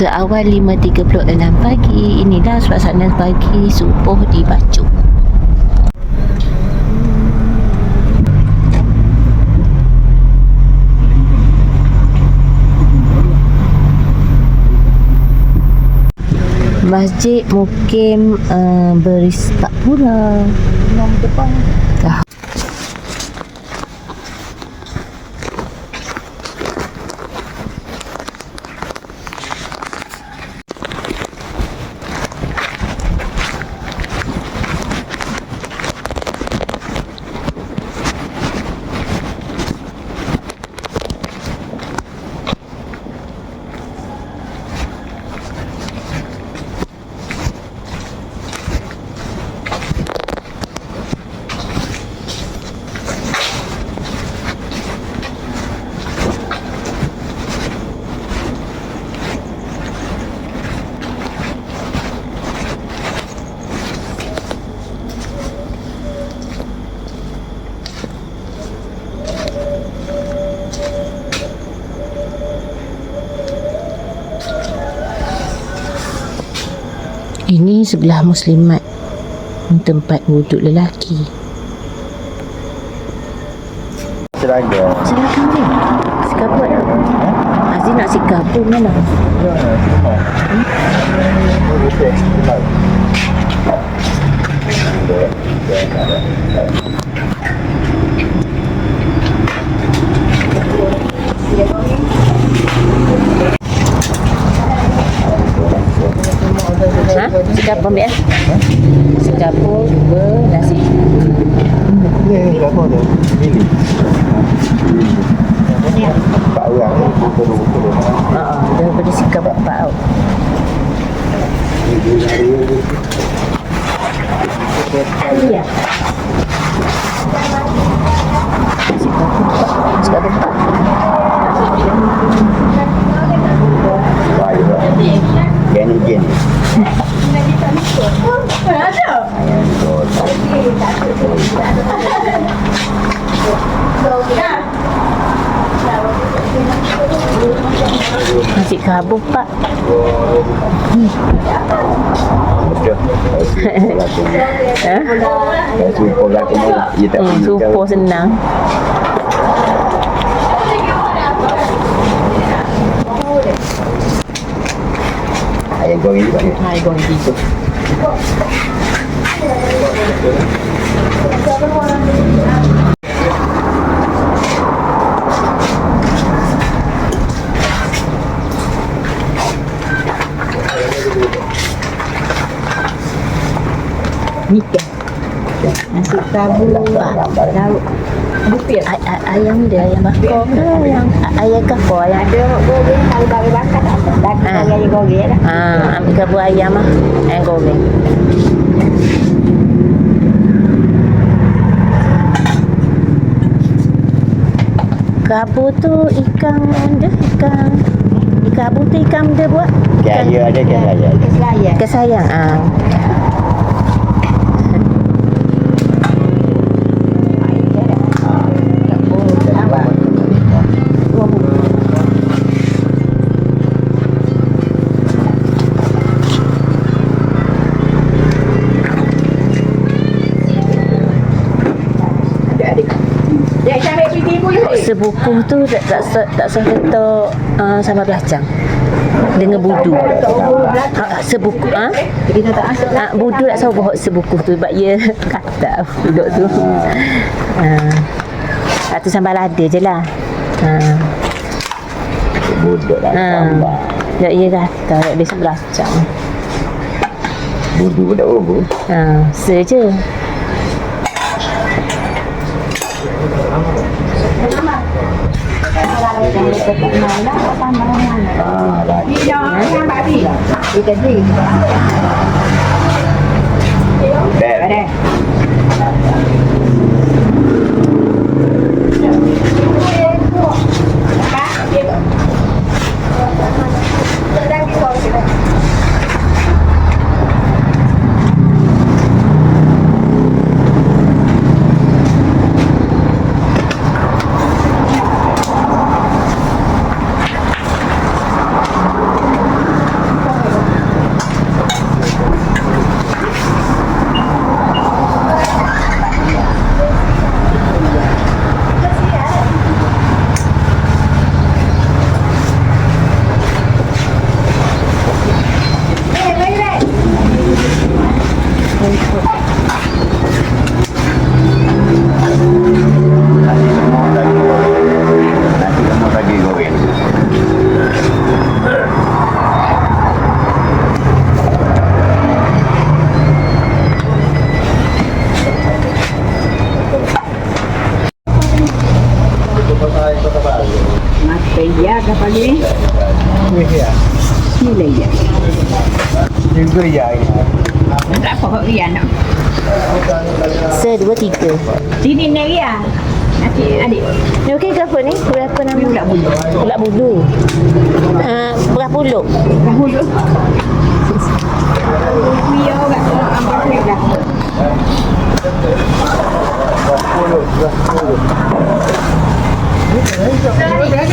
Seawal 5.36 pagi. Inilah suasana pagi subuh di Bacuk. Masjid Mukim uh, Berispak pula. Imam depan. Dah Ini sebelah muslimat. Tempat wuduk lelaki. Seraga. Silakan ni Sikaput Aziz nak sikaput mana? Ha? Sikaput ambil eh? Sikaput dua nasi Ni berapa tu? Mili. Empat orang ni. Betul-betul. Haa Daripada sikaput empat tau Ya Sikaput empat Sikaput empat tak Hmm, perlu super senang. Ayam goreng juga ni. Hai gong gitu Nikah Nasi kabut Lauk ay, ay, Ayam dia ayam bakar ke ayam Ayam kapur ayam Ada goreng kalau bagi bakar tak apa. Dah Ah. kita bagi goreng dah. Ah, ambil kabut ayam ah. Ayam goreng. Kabut tu ikan dia ikan ikan abu tu ikan dia buat Ikan air ada, ikan ada. Keselaya. kesayang ah. Dia Sebuku tu tak tak tak, tak seheto uh, sama belacang dengan budu. Ha, sebuku. Kita tak asal. Ah, budu tak tahu bahawa sebuku tu sebab ia kata duduk tu. Ah. Satu sambal lada je lah. Ha. Budak dah Ha. tambah. Ya, ia kata tak dia sebelacang. Budu pun tak berapa. Ha, seje. Ah, dah. Dia yang Pagi. Ni lagi. Juga ya. Tak apa kau Rian nak. Se dua tiga. Sini ni Rian. Adik, adik. Ni okey ke apa ni? Berapa nama? Pulak bulu. Pulak bulu. Uh, berapa puluh? Dah bulu. Dia orang ambil kuih dah.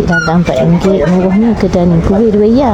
Nasi dagang RM4. Murahnya kedai ni kuih dua ya.